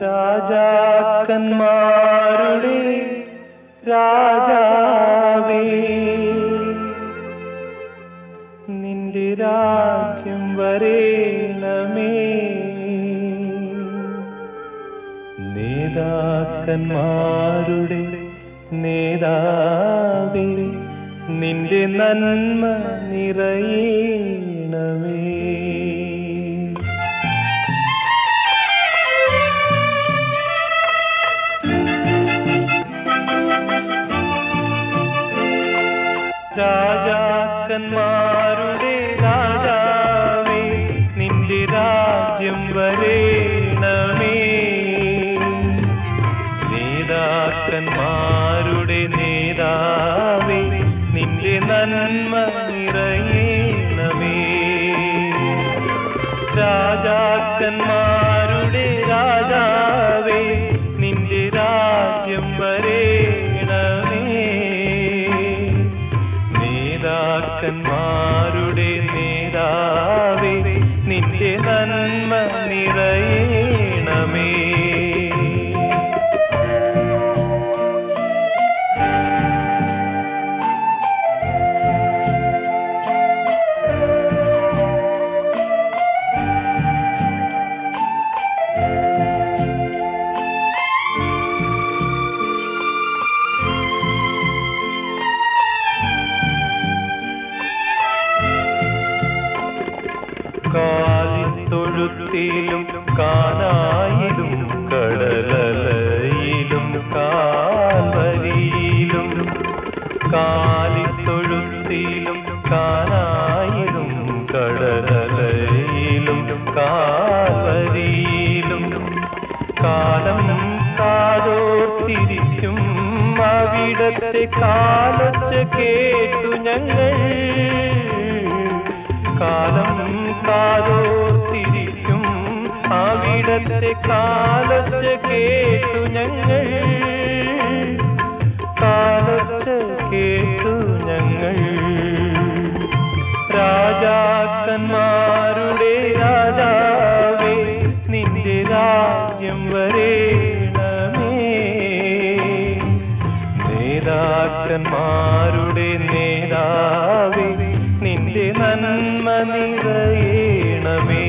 രാജാക്കന്മാരുടെ രാജാവേ നിന്റെ രാജ്യം വരേണമേ. നേതാക്കന്മാരുടെ നേതാവേ നിന്റെ നന്മ നിറയണമേ രാജാക്കന്മാരുടെ രാജാവേ നിന്റെ രാജ്യം വരേണമേ. നേതാക്കന്മാരുടെ നേതാവേ നിന്റെ നന്മ നിറയേണമേ. രാജാക്കന്മാരുടെ നേതാക്കന്മാരുടെ നേതാവേ നിന്റെ നന്മ നിറയണമേ കാലിത്തൊഴുത്തിലും കാനായിലും കടലയിലും കാൽവരിയിലും കാലിത്തൊഴുത്തിലും കാനായിലും കടലയിലും കാൽവരിയിലും. കാലം കാതോർത്തിരിക്കും അവിടത്തെ കാലത്ത് കേട്ടു ഞങ്ങൾ. ഇന്നത്തെ കാലത്ത് കേട്ടു ഞങ്ങൾ. കാലത്ത് കേട്ടു ഞങ്ങൾ. രാജാക്കന്മാരുടെ രാജാവേ നിന്റെ രാജ്യം വരേണമേ. നേതാക്കന്മാരുടെ നേതാവേ നിന്റെ നന്മ നിറയേണമേ.